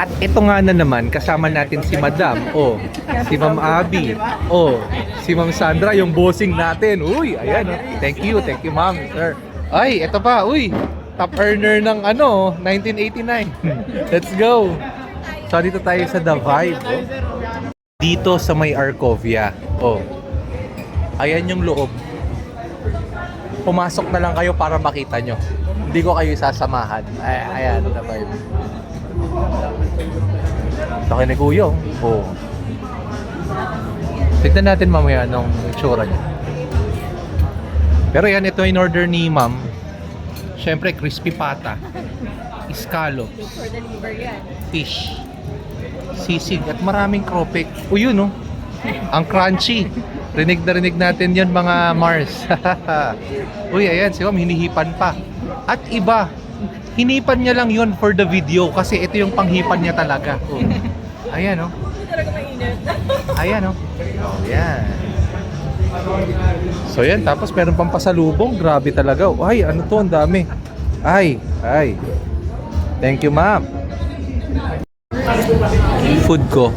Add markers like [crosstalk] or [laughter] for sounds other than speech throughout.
At ito nga na naman, kasama natin si Madam, o si Ma'am Abby, o si Ma'am Sandra, yung bossing natin. Uy, ayan, oh. thank you, thank you ma'am, sir. Ay, ito pa, uy, top earner ng ano, 1989. [laughs] Let's go. So, dito tayo sa The Vibe. oh. Dito sa may Arcovia. Oh. Ayan yung loob. Pumasok na lang kayo para makita nyo. Hindi ko kayo sasamahan. Ay, ayan, The Vibe. Laki ni Kuya. oh. Oh. Tignan natin mamaya anong itsura niya. Pero yan, ito in order ni ma'am. Siyempre, crispy pata. Scallops. For delivery yan. Fish. Sisig. At maraming kropik. O yun, no? Ang crunchy. Rinig na rinig natin yun, mga Mars. [laughs] Uy, ayan, si ma'am, hinihipan pa. At iba, hinipan niya lang yun for the video kasi ito yung panghipan niya talaga. Oh. [laughs] Ayan, no? Hindi talaga mainit. Ayan, oh. Ayan. So yan, tapos meron pang pasalubong. Grabe talaga. oh. Ay, ano to? Ang dami. Ay, ay. Thank you, ma'am. Food ko.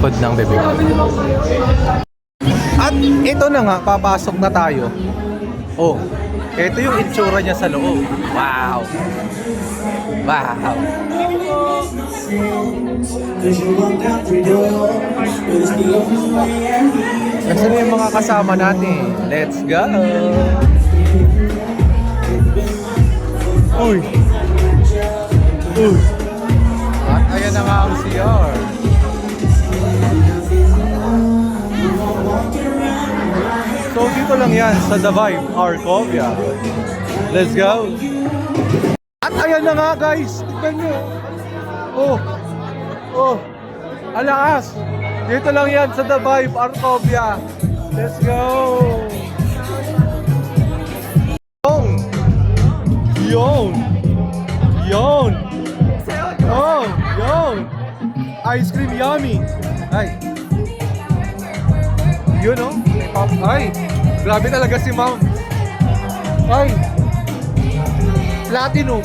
Food ng bebe. At ito na nga, papasok na tayo. Oh, ito yung itsura niya sa loob. Wow. Wow. Nasaan na yung mga kasama natin? Let's go! Uy! Uy! At ayan na nga ang CR. Dito lang yan sa The Vibe, Arcovia. Let's go! At ayan na nga guys! Tignan nyo! Oh! Oh! Alakas! Dito lang yan sa The Vibe, Arcovia. Let's go! Yun! Yun! Yun! Oh! Yun! Ice cream yummy! Ay! Yun oh! Ay! Grabe talaga si ma'am! Ay! Platinum!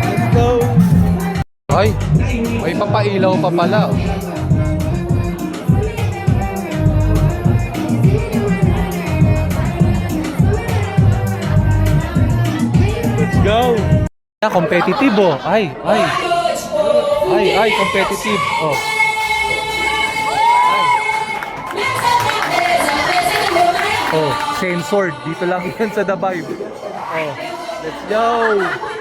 Let's go! Ay, may papailaw pa pala. Let's go! Competitive oh. Ay, ay. Ay, ay, competitive. Oh. Oh, censored. Dito lang yan sa The Vibe. Oh, let's go!